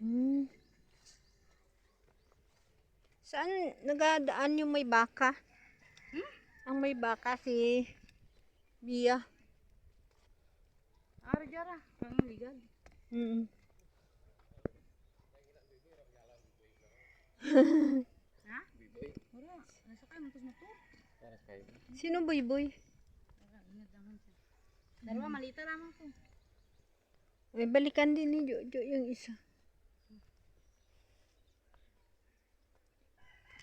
Hmm. Saan nagadaan yung may baka? Hmm? Ang may baka si Bia. Arjara, ang ligad. Mm. ha? Biboy. Wala, nasa kayo mo to. Sino boy boy? Dalawa malita lamang ko. May balikan din ni Jojo yung isa.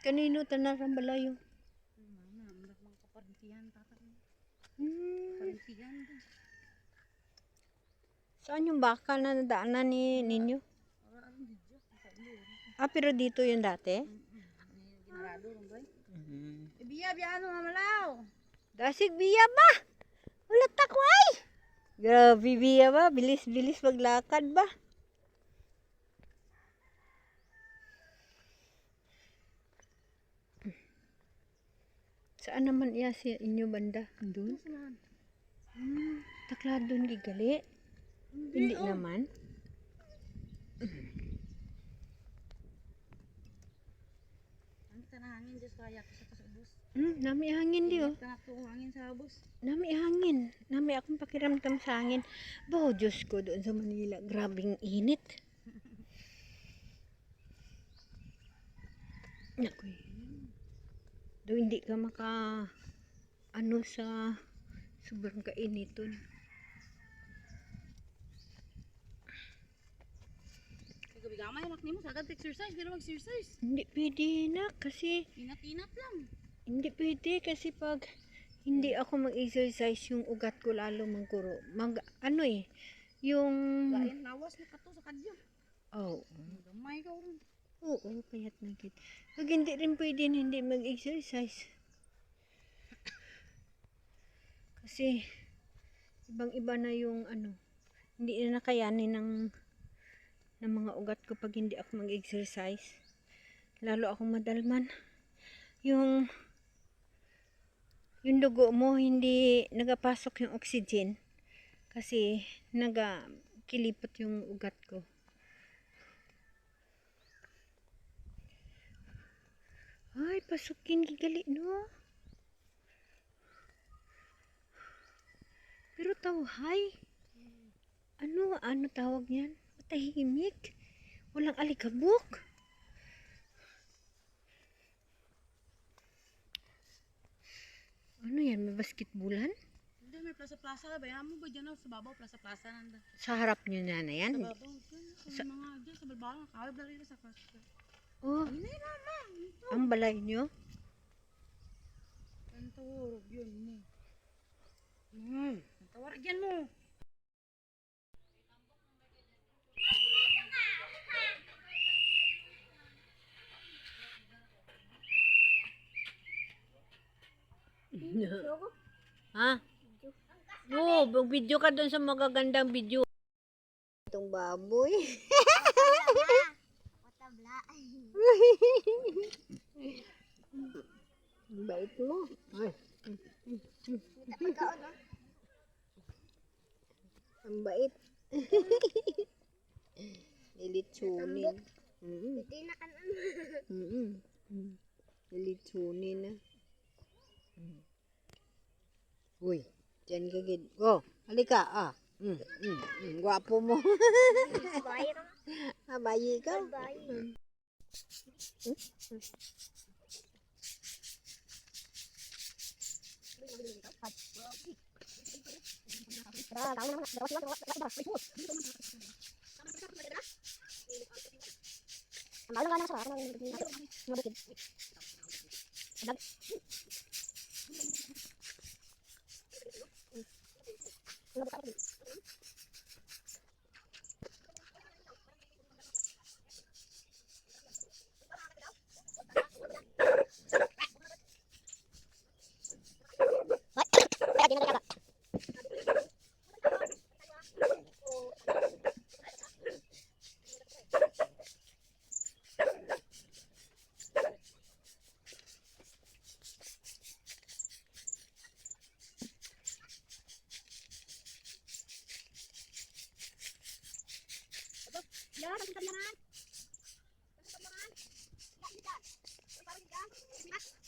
Kanino tanarang balayo? Mana, mandak mga kaparintihan tatak. Hmm. Kaparintihan din. Saan yung baka na nadaanan ni ninyo? Ah, pero dito yung dati? Ginarado ron bay. E biya biya ano mamalaw. Dasig Bia ba? Wala takway! Grabe Bia ba? Bilis-bilis maglakad ba? Saan naman iya si inyo banda? Doon? Hmm, taklad doon gigali? Hindi naman. Ang tanahangin Diyos kaya ko sa. Hmm, nami hangin di oh. Hangin sa ubos. Nami hangin. Nami akong pakiramdam sa hangin. Baho, Diyos ko, doon sa Manila. Grabing init. Naku, doon hindi ka maka ano sa sobrang kainiton. Gamay anak nimo sagad exercise pero mag-exercise. Hindi pwede na kasi Inat-inat lang. Hindi pwede kasi pag hindi ako mag-exercise yung ugat ko lalo mangkuro. Mag ano eh yung Lain lawas ni kato sa kadyo. oh Gamay ka ron. Oo, payat na gid. Pag hindi rin pwede hindi mag-exercise. Kasi, ibang-iba na yung ano, hindi na nakayanin ng, ng mga ugat ko pag hindi ako mag-exercise. Lalo akong madalman. Yung, yung dugo mo, hindi nagapasok yung oxygen. Kasi, nagakilipot yung ugat ko. Ay, pasukin gigali no. Pero tawhay. Ano, ano tawag niyan? Matahimik. Walang alikabok. Ano yan? May basketbulan? Hindi may plaza-plaza la bayan mo ba diyan sa babaw plaza-plaza nanda. Sa harap niyo na na yan? Sa babaw dyan, sa mga dyan sa balbala kaway bla rin sa plaza. Oh, Hindi mama. ang balay niyo? Ang tawag yun mo. Hmm, ang tawag dyan mo. Ha? Oo, oh, video ka doon sa magagandang video. Itong baboy. Bait mo. Ay. Ang bait. Nilitsunin. Mm -mm. Nilitsunin na. Uy, dyan ka gid. Go, halika. Ah. Mm, mm, mm. Gwapo mo. Bayi ka. Bayi ka? Bayi. Mm. Mm. Malu kan aku soalnya mau bikin. Mau bikin. Yes. Thank you.